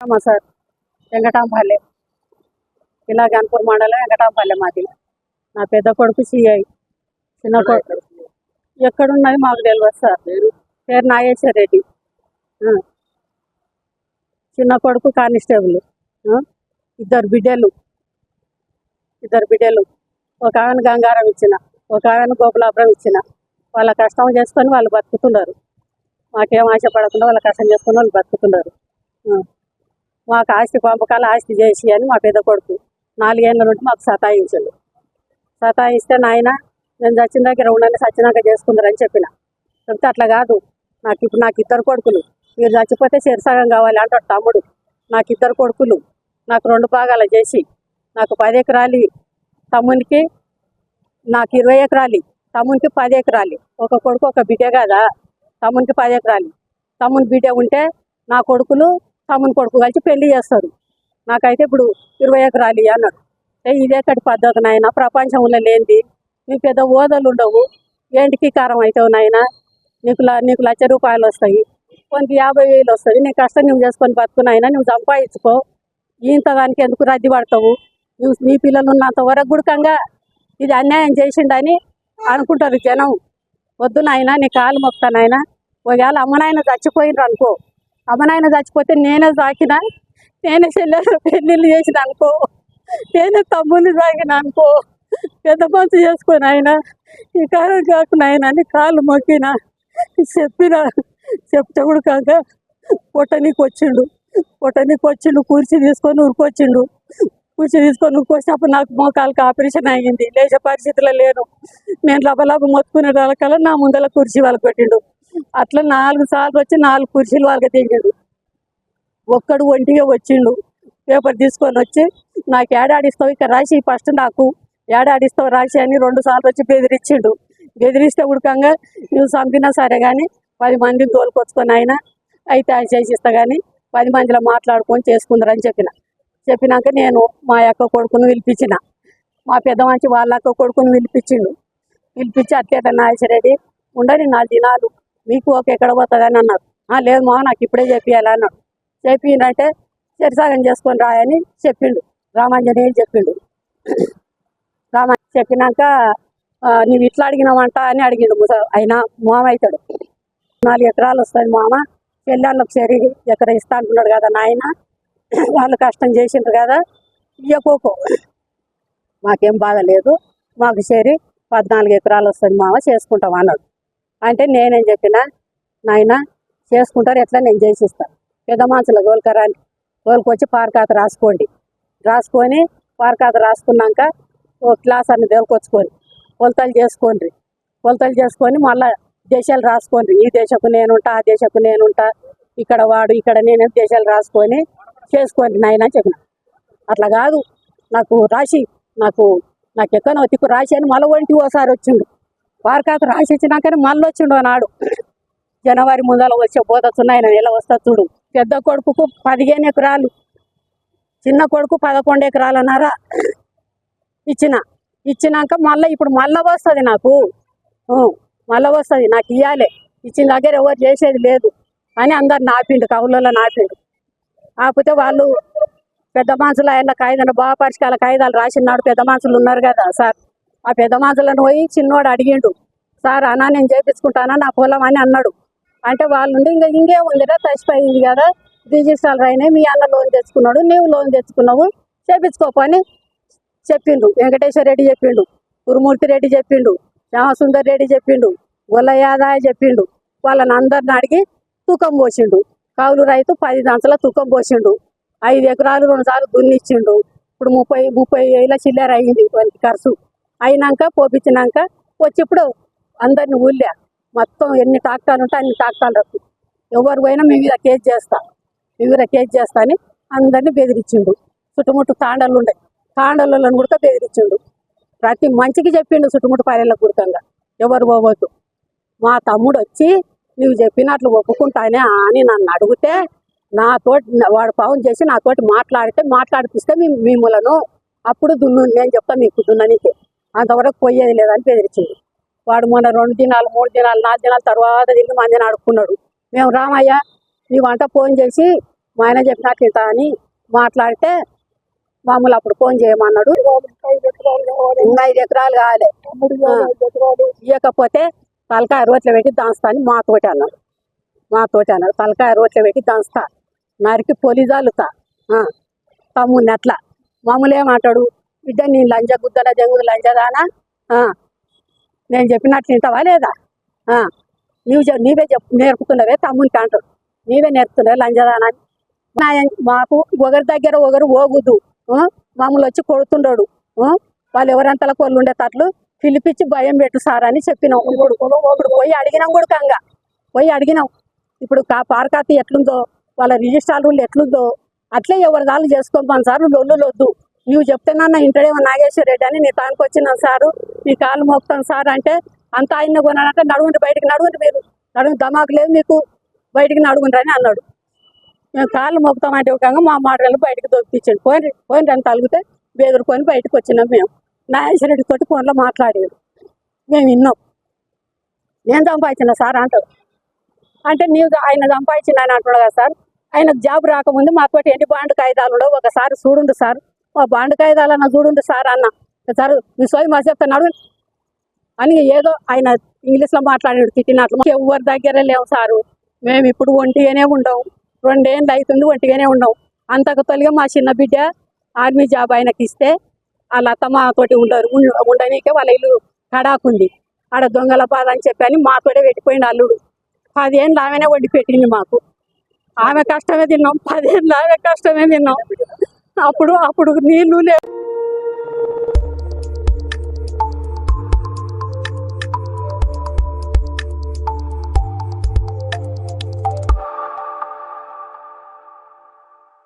మా సార్ వెంకటాంపల్లె. ఇలా గన్పూర్ మండలం వెంకటాంపల్లె మాది. నా పెద్ద కొడుకు సిఐ చిన్న కొడుకు ఎక్కడున్నది మాకు తెలియదు సార్. పేరు? నాగేశ్వర రెడ్డి. చిన్న కొడుకు కానిస్టేబుల్. ఇద్దరు బిడ్డలు. ఇద్దరు బిడ్డలు. ఒక ఆమెను గంగారం ఇచ్చిన. ఒక ఆమెను గోపులాపురం ఇచ్చిన. వాళ్ళ కష్టం చేసుకొని వాళ్ళు బతుకుతున్నారు. మాకేం ఆశపడకుండా వాళ్ళ కష్టం చేసుకొని వాళ్ళు బతుకుతున్నారు. మాకు ఆస్తి పంపకాలు ఆస్తి చేసి అని మా పెద్ద కొడుకు నాలుగేళ్ళ నుండి మాకు సతాయించండు. సతాయిస్తే నాయన నేను చచ్చిన దగ్గర ఉండని సచ్చినాక చేసుకుందరని చెప్పిన. చెప్తే అట్లా కాదు. నాకు ఇప్పుడు నాకు ఇద్దరు కొడుకులు. మీరు చచ్చిపోతే శరిసగం కావాలి అంటాడు తమ్ముడు. నాకు ఇద్దరు కొడుకులు. నాకు రెండు భాగాలు చేసి నాకు పది ఎకరాలు తమ్మునికి నాకు ఇరవై ఎకరాలు. తమ్మునికి పది ఎకరాలు. ఒక కొడుకు ఒక బిడ్డ కదా? తమ్మునికి పది ఎకరాలు. తమ్ముని బిడ్డ ఉంటే నా కొడుకులు తమ్ముని కొడుకు కలిసి పెళ్ళి చేస్తారు. నాకైతే ఇప్పుడు ఇరవై ఎకరాలు అన్నాడు ఇదే కటి పద్ధతి నాయన. ప్రపంచంలో లేనిది. నీకు పెద్ద ఓదలు ఉండవు. ఏంటికి కారం అవుతావు నాయన? నీకు నీకు లక్ష రూపాయలు వస్తాయి. కొంత యాభై వేలు వస్తుంది నీ కష్టం నువ్వు చేసుకొని బతుకున్నాయినా నువ్వు సంపాదించుకో. ఇంత దానికి ఎందుకు రద్దీ పడతావు? నువ్వు నీ పిల్లలు ఉన్నంత వరకు గుడకంగా ఇది అన్యాయం చేసిండని అనుకుంటారు జనం. వద్దు నాయన నీ కాలు మొక్తానాయన ఒకవేళ అమ్మనాయన చచ్చిపోయినరు అనుకో అమ్మనాయన చచ్చిపోతే నేనే సాకిన? నేనే చెల్లెలు పెళ్ళిళ్ళు చేసిన అనుకో. నేనే తమ్ముని సాగిన అనుకో. పెద్ద పనులు చేసుకొని ఆయన ఈ కాలం కాకుండా ఆయన అని కాళ్ళు మొక్కిన. చెప్పిన చెప్తే కూడా కాక పొట్టనీకి వచ్చిండు. పొట్టనీకి వచ్చిండు కుర్చీ తీసుకొని ఉరికొచ్చిండు కుర్చీ తీసుకొని ఉరికొచ్చినప్పుడు నాకు మోకాలకు ఆపరేషన్ అయ్యింది. లేచే పరిస్థితిలో లేను. నేను లబలబ మొత్తుకునే వాళ్ళకల్లా నా ముందర కుర్చీ వాళ్ళు పెట్టిండు. అట్లా నాలుగు సార్లు వచ్చి నాలుగు కుర్చీలు వాళ్ళకి దిగిండు ఒక్కడు ఒంటిగా వచ్చిండు. పేపర్ తీసుకొని వచ్చి నాకు ఏడాడిస్తావు ఇక్కడ రాసి ఫస్ట్ నాకు ఏడాడిస్తావు రాసి అని రెండు సార్లు వచ్చి బెదిరించిండు బెదిరిస్తే ఉడకంగా నువ్వు చంపినా సరే కానీ పది మందిని తోలుకొచ్చుకొని ఆయన అయితే ఆయన చేసిస్తా కానీ పది మందిలో మాట్లాడుకొని చేసుకుందరని చెప్పిన. చెప్పినాక నేను మా యొక్క కొడుకును పిలిపించిన. మా పెద్ద మంచి వాళ్ళ అక్క కొడుకును పిలిపించిండు. పిలిపించి అట్లేట నాగేశ్వరరెడ్డి ఉండని నా దినాలు. మీకు ఓకే ఎక్కడ పోతుందని అన్నారు "ఆ, లేదు మా నాకు ఇప్పుడే చెప్పియాలి అన్నాడు. చెప్పిండంటే సరిసాగం చేసుకొని రాయని చెప్పిండు. రామాంజనేయులు చెప్పిండు. రామ చెప్పినాక "ఆ, నువ్వు ఇట్లా అడిగినావంట అని అడిగిండు ముస ఆయన మామ అవుతాడు నాలుగు ఎకరాలు వస్తాయి మామ పెళ్ళాళ్ళకి సరి ఎకర ఇస్తా అంటున్నాడు కదా నాయన. వాళ్ళు కష్టం చేసిండ్రు కదా ఇయ్యకోకో మాకేం బాధ లేదు మాకు సరి పద్నాలుగు ఎకరాలు వస్తుంది మామ చేసుకుంటాం అన్నాడు. అంటే నేనేం చెప్పిన నాయన చేసుకుంటారు ఎట్లా నేను చేసిస్తాను పెద్ద మనుషుల గోల్కరాన్ని గోల్కొచ్చి పారకాత రాసుకోండి. రాసుకొని పారకాత రాసుకున్నాక ఓ క్లాస్ అన్ని తోలుకొచ్చుకొని కొలతలు చేసుకోండి. కొలతలు చేసుకొని మళ్ళా దేశాలు రాసుకోండి. ఈ దేశపు నేనుంటా ఆ దేశపు నేనుంటా. ఇక్కడ వాడు ఇక్కడ నేను దేశాలు రాసుకొని చేసుకోండి నాయన చెప్పిన. అట్లా కాదు. నాకు రాసి నాకు నాకు ఎక్కనో తిక్కు రాసి అని మళ్ళీ ఒంటి ఓసారి వచ్చిండు. పార్కాత రాసి ఇచ్చినాకనే మళ్ళీ వచ్చిండు అన్నాడు జనవరి ముందర వచ్చే పోతొచ్చున్న ఆయన ఎలా వస్తా చూడు. పెద్ద కొడుకుకు పదిహేను ఎకరాలు చిన్న కొడుకు పదకొండు ఎకరాలు అన్నారా ఇచ్చిన ఇచ్చినాక మళ్ళీ ఇప్పుడు మళ్ళీ వస్తుంది నాకు. ఊ, మళ్ళీ వస్తుంది నాకు ఇవ్వాలి ఇచ్చిన దగ్గర ఎవరు చేసేది లేదు. అని అందరు నాపిండు కవులలో నాపిండు. కాకపోతే వాళ్ళు పెద్ద మనుషులు ఆయన కాగితాలు బాగా పరిష్కాల కాగితాలు రాసినాడు పెద్ద మనుషులు ఉన్నారు కదా సార్. ఆ పెద్ద పోయి చిన్నోడు అడిగిండు సార్ అన్నా నేను చేపించుకుంటానా నా పొలం అని అన్నాడు. అంటే వాళ్ళు ఇంకా ఇంకే ఉందిరా తచ్చిపోయింది కదా రిజిస్ట్రాలు అయినాయి మీ అన్న లోన్ తెచ్చుకున్నాడు నీవు లోన్ తెచ్చుకున్నావు చేపించుకోపని చెప్పిండు. వెంకటేశ్వర రెడ్డి చెప్పిండు గురుమూర్తి రెడ్డి చెప్పిండు శ్యామసుందర్ రెడ్డి చెప్పిండు గొల్లయాదాయ చెప్పిండు. వాళ్ళని అందరిని అడిగి తూకం పోసిండు. కౌలు రైతు పది దాంతల తూకం పోసిండు. ఐదు ఎకరాలు రెండు సార్లు దున్నిచ్చిండు. ఇప్పుడు ముప్పై ముప్పై వేల చిల్లర అయింది వానికి ఖర్చు. అయినాక పోపించినాక వచ్చేప్పుడు అందరిని ఊళ్ళా. మొత్తం ఎన్ని టాక్టాలు ఉంటే అన్ని టాక్టాలు రద్దు ఎవరు పోయినా మీ మీద కేసు చేస్తా. మీ మీద కేసు చేస్తా అని అందరిని బెదిరించిండు. చుట్టుముట్టు తాండలు ఉండే. తాండలను కూడా బెదిరించిండు. ప్రతి మంచికి చెప్పిండు చుట్టుముట్టు పల్లెలకు గుర్తంగా. ఎవరు పోవద్దు. మా తమ్ముడు వచ్చి నువ్వు చెప్పినట్లు ఒప్పుకుంటానే అని నన్ను అడిగితే నాతోటి వాడు పవన్ చేసి నాతోటి మాట్లాడితే మాట్లాడిపిస్తే మీ మిమ్మలను అప్పుడు దున్ను నేను చెప్తా మీకు దున్ననికే. అంతవరకు పోయేది లేదని బెదిరించింది. వాడు మొన్న రెండు దినాలు మూడు దినాలు నాలుగు దినాల తర్వాత తిరిగి మందిని అడుక్కున్నాడు మేము రామయ్య నీ వంట ఫోన్ చేసి మా ఆయన చెప్పినట్లు ఇంత అని మాట్లాడితే మామూలు అప్పుడు ఫోన్ చేయమన్నాడు. ఇంకా ఐదు ఎకరాలు కావాలి. ఇవ్వకపోతే తలకాయ రోట్లో పెట్టి దాస్తా అని మాతోటి అన్నాడు. మాతోటి అన్నాడు. తలకాయ రోట్లో పెట్టి దాస్తా. నరికి పొలి జాలుతా తమ్ముడిని అట్లా మామూలు ఏమంటాడు బిడ్డ నీ లంజ గుద్దల జంగుదు లంజదానా ఆ, నేను చెప్పినట్లు తింటావా లేదా? ఆ, నీవు నీవే చెప్పు నేర్పుతున్నవే తమ్మునికి అంటాడు నీవే నేర్పుతున్నావే లంజదానా మాకు ఒకరి దగ్గర ఒకరు ఓగుదు మమ్మల్ని వచ్చి కొడుతుండడు. వాళ్ళు ఎవరంతలా కొల్లు ఉండేటట్లు పిలిపించి భయం పెట్టు సార్ అని చెప్పినాం. ఇప్పుడు ఇప్పుడు పోయి అడిగినాం కూడా కంగా. పోయి అడిగినాం. ఇప్పుడు కా పారకాతి ఎట్లుందో వాళ్ళ రిజిస్టార్ రూల్ ఎట్లుందో అట్లే ఎవరి దాళ్ళు చేసుకోమని సార్. లొల్లులొద్దు నువ్వు చెప్తేనన్నా ఇంటడేమో నాగేశ్వర రెడ్డి అని నీ తానికి వచ్చినాను సారు నీ కాలు మోపుతాను సార్ అంటే అంత ఆయన కొనాలంటే నడుగుండి బయటికి నడుగుండి మీరు నడుగు దమాకు లేదు మీకు బయటికి నడుగుండ్రు అని అన్నాడు. మేము కాళ్ళు మోపుతామంటే ఒక మా మాటలు బయటకు దొప్పించండి పోయి పోయిన అని తలిగితే బెదురుకొని బయటకు వచ్చినాం మేము. నాగేశ్వర రెడ్డి తోటి ఫోన్లో మాట్లాడేది మేము విన్నాం. నేను సంపాదించిన సార్ అంటాడు. అంటే నీవు ఆయన సంపాదించిన అని అంటున్నాడు కదా సార్. ఆయనకు జాబ్ రాకముందు మాకు ఎన్ని బాండ్ కాగితాలు ఉండవు. ఒకసారి చూడండి సార్. ఓ బాండ్ కాగితాలన్న చూడుండు సార్ అన్న. సార్ మీ సోయి మా చెప్తున్నాడు అని ఏదో ఆయన ఇంగ్లీష్లో మాట్లాడాడు తిట్టినట్లు ఎవరి దగ్గర లేవు సారు. మేము ఇప్పుడు ఒంటిగానే ఉండవు రెండేళ్ళు అవుతుంది ఒంటిగానే ఉండవు అంతకు తొలిగా మా చిన్న బిడ్డ ఆర్మీ జాబ్ ఆయనకి ఇస్తే వాళ్ళ అత్త తోటి ఉండరు ఉండనీకే వాళ్ళ ఇల్లు కడాకుంది. ఆడ దొంగల బాధ అని చెప్పి అని మాతోటే పెట్టిపోయింది అల్లుడు. పదేళ్ళు ఆమెనే వండి పెట్టింది మాకు. ఆమె కష్టమే తిన్నాం పదేళ్ళు ఆమె కష్టమే తిన్నాం. అప్పుడు అప్పుడు నీళ్ళు లేవు